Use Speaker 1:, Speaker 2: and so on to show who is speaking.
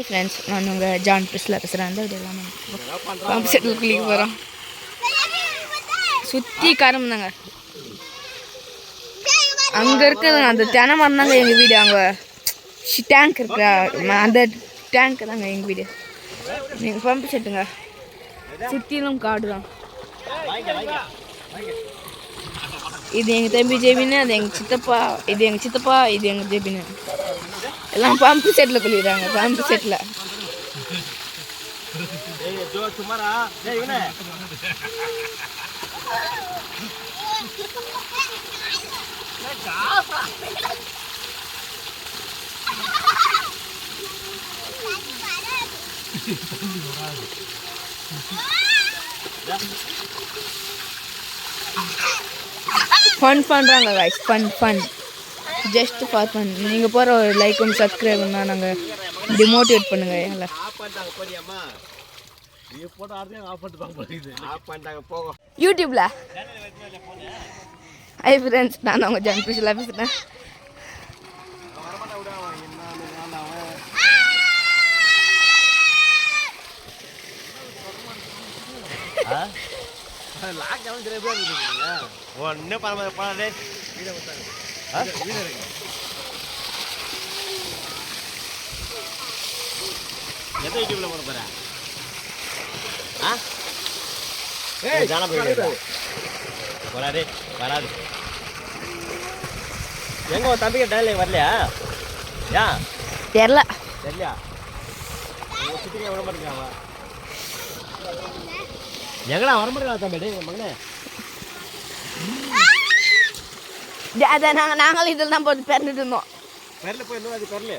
Speaker 1: Friends நான் உங்கள் John பிரிஸ்ல பேசுகிறேன் அந்த வீடியோ எல்லாமே பம்ப் செட்டில் குளிக்க போகிறோம் சுற்றி காரம் தாங்க. அங்கே இருக்குதுங்க அந்த தெனை மரம் தாங்க எங்கள் வீடு அங்கே டேங்க் இருக்கிற ம- அந்த டேங்க் தாங்க எங்கள் வீடு. நீங்கள் பம்ப் செட்டுங்க சுற்றிலும் காடு தான் இது எங்கள் தம்பி ஜெபின்னு அது எங்கள் சித்தப்பா இது எங்கள் சித்தப்பா இது எங்கள் ஜெபின்னு. எல்லாம் பம்பு செட்டில் குளிக்கிறாங்க பம்பு செட்டில் ஃபன் பண்ணுறாங்க guys. Fun fun just for fun நீங்கள் போகிற ஒரு லைக்கும் சப்ஸ்கிரைபும் தான் நாங்கள் டிமோட்டிவேட் பண்ணுங்க எங்களை யூடியூப்பில் ஐ ஃப்ரெண்ட்ஸ் நான் அவங்க ஜான் பிரிஷில் பேசுகிறேன்
Speaker 2: ஒன்னு பரம பரவாயில்ல எந்த யூடியூப்ல போட போற? ஆ? ஏய் ஜான போயிடு வராதே. வராது எங்க உன் தம்பிக்கு வரலையா? யா?
Speaker 1: தெரில.
Speaker 2: தெரியலையா உங்க விட மாட்டேங்கிறாங்க எங்கடா வர மாட்டேங்கிறா தம்பி? மகனே.
Speaker 1: அதை நாங்கள் நாங்களும் இதில் தான் போட்டு பிறந்துட்டு இருந்தோம்.
Speaker 2: பெரல போய் இன்னும் அது பெரல